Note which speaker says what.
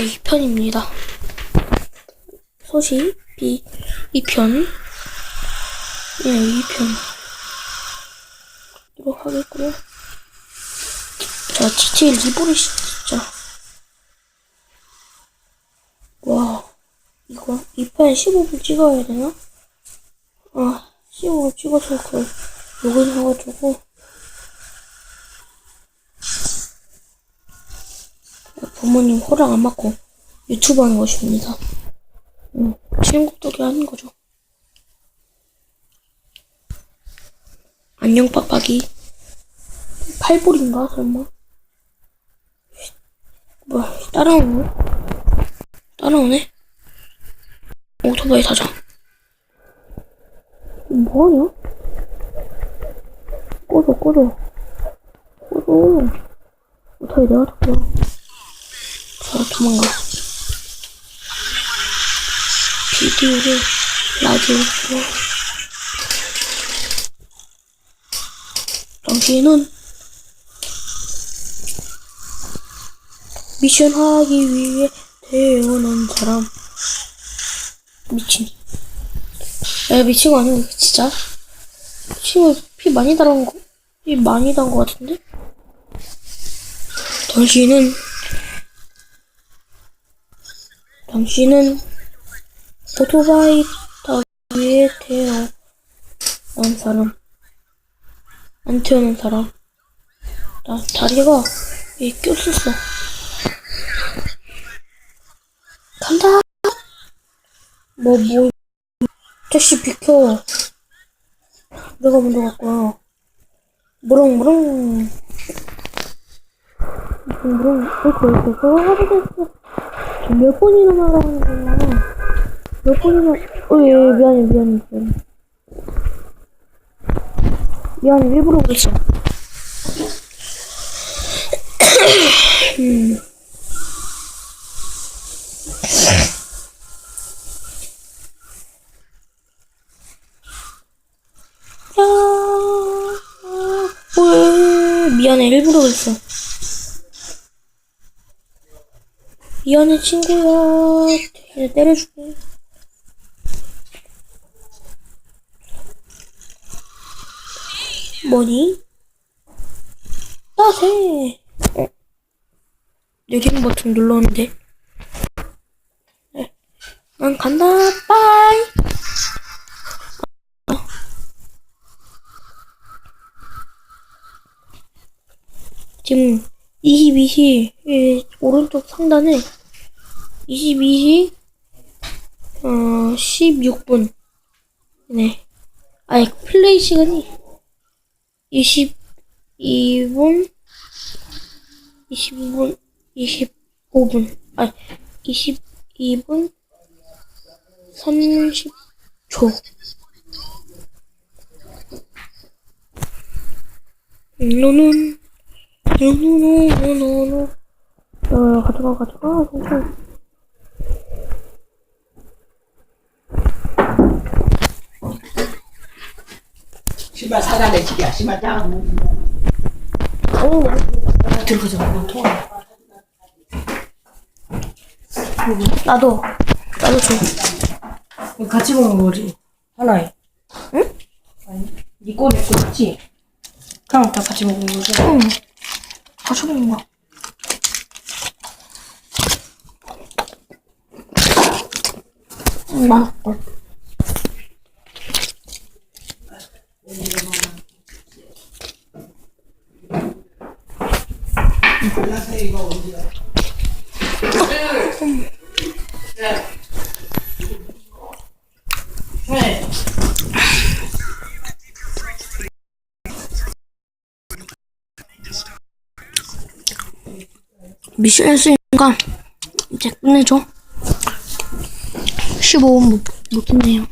Speaker 1: 네, 2편입니다. 소식 B 2편. 예, 2편. 이렇게 하겠고요. 자, GTA 리보를 진짜. 와, 이거 2편 15분 찍어야 되나? 아, 15분 찍어서 그 로그인 해가지고 부모님 허락 안 받고 유튜브 하는 것입니다. 음, 친구들이 하는 거죠. 안녕 빡빡이. 팔볼인가 설마? 뭐야 따라오네? 따라오네? 오토바이 타자. 뭐하냐? 꺼져 꺼져 꺼져. 오토바이 내가 탈게 요. 자, 도망가. 비디오를 라디오로. 당신은 미션 하기 위해 태어난 사람. 미친. 야, 미친 거 아니야, 진짜? 거피 많이 달은 거, 피 많이 단 거 같은데? 당신은 당신은 오토바이 타기에 태어난 사람. 안 태어난 사람. 나 다리가 이 꼈었어. 간다. 뭐, 뭐, 택시 비켜. 내가 먼저 갈 거야. 무릉무릉. 무릉무릉. 이렇게, 이렇게, 하게 됐어. 몇 번이나 말하는 거야. 몇 번이나, 어, 예, 예, 미안해, 미안해, 미안해. 미안해, 일부러 그랬어. 음. 야, 왜, 미안해, 일부러 그랬어. 미안해 친구야 이제 때려줄게 뭐니? 따세 어. 내리는 버튼 눌렀는데 네. 난 간다 빠이 어. 지금 22시 예, 오른쪽 상단에 22시? 어 16분. 네. 아니 플레이 시간이 22분? 22분 25분. 아니 22분 30초. 너는 노노노노노노 야 가져가 가져가. 천천히
Speaker 2: 신발 사다 내치기야. 신발
Speaker 1: 오
Speaker 2: 들어가자. 한번 통화.
Speaker 1: 나도. 나도 줘.
Speaker 2: 같이 먹는 거지? 하나에?
Speaker 1: 응?
Speaker 2: 아니 니꺼 내꺼 있지 그냥 다 같이 먹는 거지?
Speaker 1: 응. 같이 먹는 거야. 음, 맛있다 미션 했으니까 이제 끝내줘. 15분 못, 못 끝내요